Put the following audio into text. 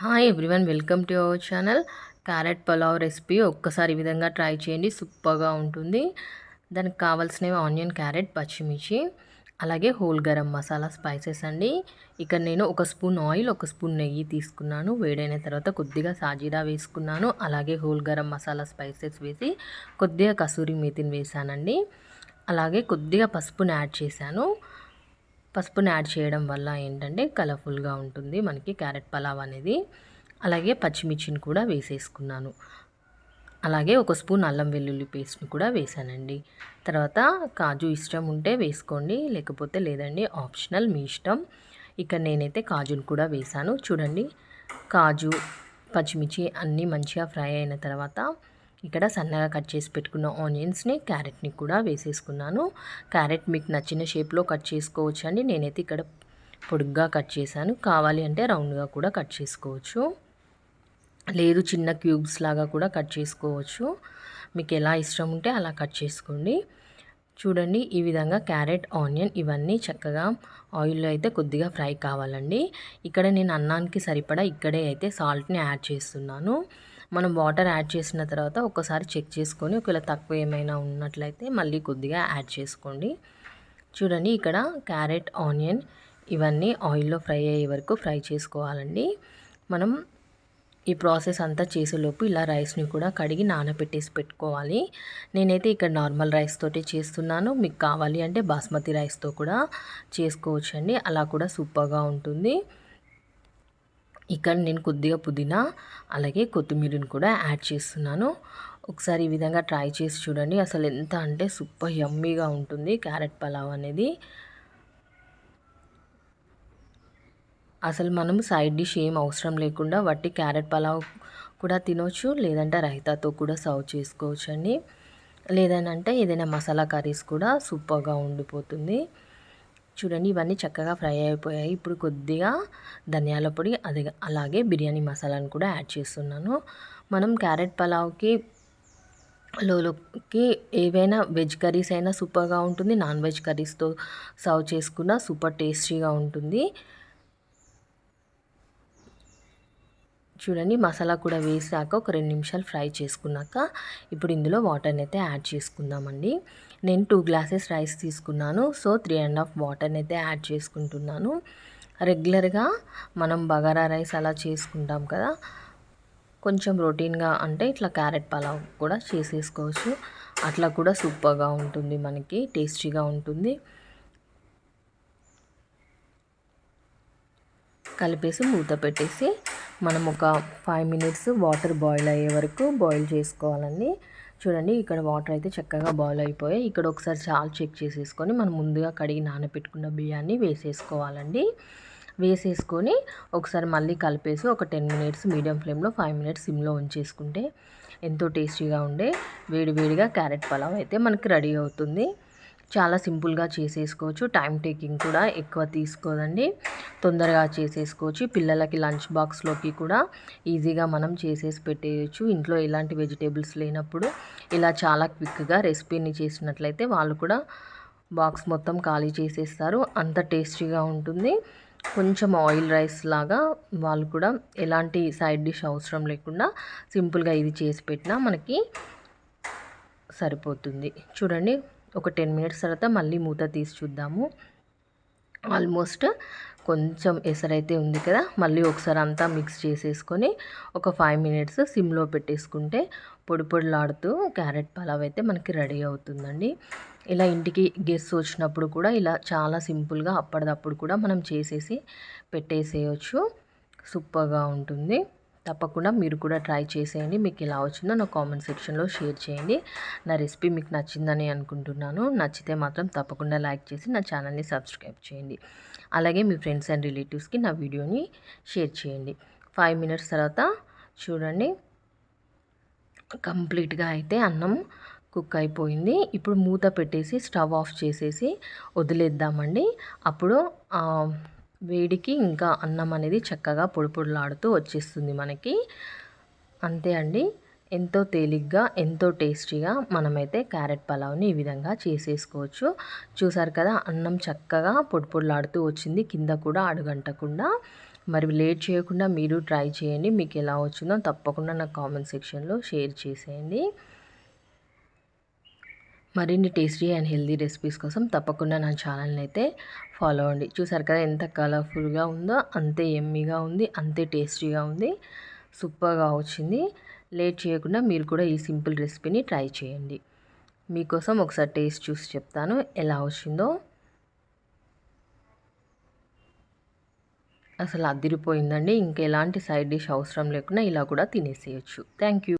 Hi everyone welcome to our channel carrot pulao recipe ఒక్కసారి ఈ విధంగా ట్రై చేయండి సూపర్గా ఉంటుంది. దానికి కావాల్సినవి ఆనియన్ క్యారెట్ పచ్చిమిర్చి అలాగే హోల్ గరం మసాలా స్పైసెస్ అండి. ఇక్కడ నేను ఒక స్పూన్ ఆయిల్ ఒక స్పూన్ నెయ్యి తీసుకున్నాను. వేడైన తర్వాత కొద్దిగా సాజీరా వేసుకున్నాను. అలాగే హోల్ గరం మసాలా స్పైసెస్ వేసి కొద్దిగా కసూరి మేతిని వేసానండి. అలాగే కొద్దిగా పసుపుని యాడ్ చేశాను. పసుపుని యాడ్ చేయడం వల్ల ఏంటంటే కలర్ఫుల్గా ఉంటుంది. మనకి క్యారెట్ పలావ్ అనేది. అలాగే పచ్చిమిర్చిని కూడా వేసేసుకున్నాను. అలాగే ఒక స్పూన్ అల్లం వెల్లుల్లి పేస్ట్ని కూడా వేసానండి. తర్వాత కాజు ఇష్టం ఉంటే వేసుకోండి. లేకపోతే లేదండి ఆప్షనల్ మీ ఇష్టం. ఇక్కడ నేనైతే కాజుని కూడా వేసాను. చూడండి కాజు పచ్చిమిర్చి అన్నీ మంచిగా ఫ్రై అయిన తర్వాత ఇక్కడ సన్నగా కట్ చేసి పెట్టుకున్న ఆనియన్స్ని క్యారెట్ని కూడా వేసేసుకున్నాను. క్యారెట్ మీకు నచ్చిన షేప్లో కట్ చేసుకోవచ్చు అండి. నేనైతే ఇక్కడ పొడుగ్గా కట్ చేశాను. కావాలి అంటే రౌండ్గా కూడా కట్ చేసుకోవచ్చు. లేదు చిన్న క్యూబ్స్ లాగా కూడా కట్ చేసుకోవచ్చు. మీకు ఎలా ఇష్టం ఉంటే అలా కట్ చేసుకోండి. చూడండి ఈ విధంగా క్యారెట్ ఆనియన్ ఇవన్నీ చక్కగా ఆయిల్లో అయితే కొద్దిగా ఫ్రై కావాలండి. ఇక్కడ నేను అన్నానికి సరిపడా ఇక్కడే అయితే సాల్ట్ని యాడ్ చేస్తున్నాను. మనం వాటర్ యాడ్ చేసిన తర్వాత ఒకసారి చెక్ చేసుకొని ఒకవేళ తక్కువ ఏమైనా ఉన్నట్లయితే మళ్ళీ కొద్దిగా యాడ్ చేసుకోండి. చూడండి ఇక్కడ క్యారెట్ ఆనియన్ ఇవన్నీ ఆయిల్లో ఫ్రై అయ్యే వరకు ఫ్రై చేసుకోవాలండి. మనం ఈ ప్రాసెస్ అంతా చేసేలోపు ఇలా రైస్ని కూడా కడిగి నానబెట్టేసి పెట్టుకోవాలి. నేనైతే ఇక్కడ నార్మల్ రైస్ తోటి చేస్తున్నాను. మీకు కావాలి అంటే బాస్మతి రైస్తో కూడా చేసుకోవచ్చండి. అలా కూడా సూపర్గా ఉంటుంది. ఇక్కడ నేను కొద్దిగా పుదీనా అలాగే కొత్తిమీరని కూడా యాడ్ చేస్తున్నాను. ఒకసారి ఈ విధంగా ట్రై చేసి చూడండి. అసలు ఎంత అంటే సూపర్ యమ్మీగా ఉంటుంది క్యారెట్ పలావ్ అనేది. అసలు మనం సైడ్ డిష్ ఏం అవసరం లేకుండా వట్టి క్యారెట్ పలావ్ కూడా తినవచ్చు లేదంటే రైతాతో కూడా సర్వ్ చేసుకోవచ్చు అండి లేదనంటే ఏదైనా మసాలా కర్రీస్ కూడా సూపర్గా ఉండిపోతుంది. చూడండి ఇవన్నీ చక్కగా ఫ్రై అయిపోయాయి. ఇప్పుడు కొద్దిగా ధనియాల పొడి అది అలాగే బిర్యానీ మసాలాను కూడా యాడ్ చేస్తున్నాను. మనం క్యారెట్ పలావ్కి లోకి ఏవైనా వెజ్ కర్రీస్ అయినా సూపర్గా ఉంటుంది. నాన్ వెజ్ కర్రీస్తో సర్వ్ చేసుకున్న సూపర్ టేస్టీగా ఉంటుంది. చూడండి మసాలా కూడా వేసాక ఒక రెండు నిమిషాలు ఫ్రై చేసుకున్నాక ఇప్పుడు ఇందులో వాటర్ని అయితే యాడ్ చేసుకుందామండి. నేను టూ గ్లాసెస్ రైస్ తీసుకున్నాను సో త్రీ అండ్ హాఫ్ వాటర్ని అయితే యాడ్ చేసుకుంటున్నాను. రెగ్యులర్గా మనం బగారా రైస్ అలా చేసుకుంటాం కదా కొంచెం రొటీన్గా అంటే ఇట్లా క్యారెట్ పలావ్ కూడా చేసేసుకోవచ్చు. అట్లా కూడా సూపర్గా ఉంటుంది మనకి టేస్టీగా ఉంటుంది. కలిపేసి మూత పెట్టేసి మనం ఒక ఫైవ్ మినిట్స్ వాటర్ బాయిల్ అయ్యే వరకు బాయిల్ చేసుకోవాలండి. చూడండి ఇక్కడ వాటర్ అయితే చక్కగా బాయిల్ అయిపోయాయి. ఇక్కడ ఒకసారి చాలా చెక్ చేసేసుకొని మనం ముందుగా కడిగి నానబెట్టుకున్న బియ్యాన్ని వేసేసుకోవాలండి. వేసేసుకొని ఒకసారి మళ్ళీ కలిపేసి ఒక టెన్ మినిట్స్ మీడియం ఫ్లేమ్లో ఫైవ్ మినిట్స్ సిమ్లో ఉంచేసుకుంటే ఎంతో టేస్టీగా ఉండే వేడివేడిగా క్యారెట్ పలావ్ అయితే మనకి రెడీ అవుతుంది. చాలా సింపుల్గా చేసేసుకోవచ్చు. టైం టేకింగ్ కూడా ఎక్కువ తీసుకోదండి. తొందరగా చేసేసుకోవచ్చు. పిల్లలకి లంచ్ బాక్స్లోకి కూడా ఈజీగా మనం చేసేసి పెట్టేయచ్చు. ఇంట్లో ఎలాంటి వెజిటేబుల్స్ లేనప్పుడు ఇలా చాలా క్విక్గా రెసిపీని చేసినట్లయితే వాళ్ళు కూడా బాక్స్ మొత్తం ఖాళీ చేసేస్తారు. అంత టేస్టీగా ఉంటుంది. కొంచెం ఆయిల్ రైస్ లాగా వాళ్ళు కూడా ఎలాంటి సైడ్ డిష్ అవసరం లేకుండా సింపుల్గా ఇది చేసి పెట్టినా మనకి సరిపోతుంది. చూడండి. ఒక టెన్ మినిట్స్ తర్వాత మళ్ళీ మూత తీసి చూద్దాము. ఆల్మోస్ట్ కొంచెం ఎసరైతే ఉంది కదా మళ్ళీ ఒకసారి అంతా మిక్స్ చేసేసుకొని ఒక ఫైవ్ మినిట్స్ సిమ్లో పెట్టేసుకుంటే పొడి పొడిలాడుతూ క్యారెట్ పలావ్ అయితే మనకి రెడీ అవుతుందండి. ఇలా ఇంటికి గెస్ట్ వచ్చినప్పుడు కూడా ఇలా చాలా సింపుల్గా అప్పటిదప్పుడు కూడా మనం చేసేసి పెట్టేసేయచ్చు. సూపర్గా ఉంటుంది. తప్పకుండా మీరు కూడా ట్రై చేసేయండి. మీకు ఎలా వచ్చిందో నా కామెంట్ సెక్షన్లో షేర్ చేయండి. నా రెసిపీ మీకు నచ్చిందని అనుకుంటున్నాను. నచ్చితే మాత్రం తప్పకుండా లైక్ చేసి నా ఛానల్ని సబ్స్క్రైబ్ చేయండి. అలాగే మీ ఫ్రెండ్స్ అండ్ రిలేటివ్స్కి నా వీడియోని షేర్ చేయండి. ఫైవ్ మినిట్స్ తర్వాత చూడండి. కంప్లీట్గా అయితే అన్నం కుక్ అయిపోయింది. ఇప్పుడు మూత పెట్టేసి స్టవ్ ఆఫ్ చేసేసి వదిలేద్దామండి. అప్పుడు వేడికి ఇంకా అన్నం అనేది చక్కగా పొడిపొడిలాడుతూ వచ్చేస్తుంది మనకి. అంతే అండి. ఎంతో తేలిగ్గా ఎంతో టేస్టీగా మనమైతే క్యారెట్ పలావ్ని ఈ విధంగా చేసేసుకోవచ్చు. చూసారు కదా అన్నం చక్కగా పొడిపొడిలాడుతూ వచ్చింది. కింద కూడా అడుగంటకుండా. మరి లేట్ చేయకుండా మీరు ట్రై చేయండి. మీకు ఎలా వచ్చిందో తప్పకుండా నాకు కామెంట్ సెక్షన్లో షేర్ చేసేయండి. మరిన్ని టేస్టీ అండ్ హెల్దీ రెసిపీస్ కోసం తప్పకుండా నా ఛానల్ని అయితే ఫాలో అవ్వండి. చూసారు కదా ఎంత కలర్ఫుల్గా ఉందో అంతే ఎమ్మీగా ఉంది అంతే టేస్టీగా ఉంది. సూపర్గా వచ్చింది. లేట్ చేయకుండా మీరు కూడా ఈ సింపుల్ రెసిపీని ట్రై చేయండి. మీకోసం ఒకసారి టేస్ట్ చూసి చెప్తాను ఎలా వచ్చిందో. అసలు అదిరిపోయిందండి. ఇంకా ఎలాంటి సైడ్ డిష్ అవసరం లేకుండా ఇలా కూడా తినేసేయచ్చు. Thank you.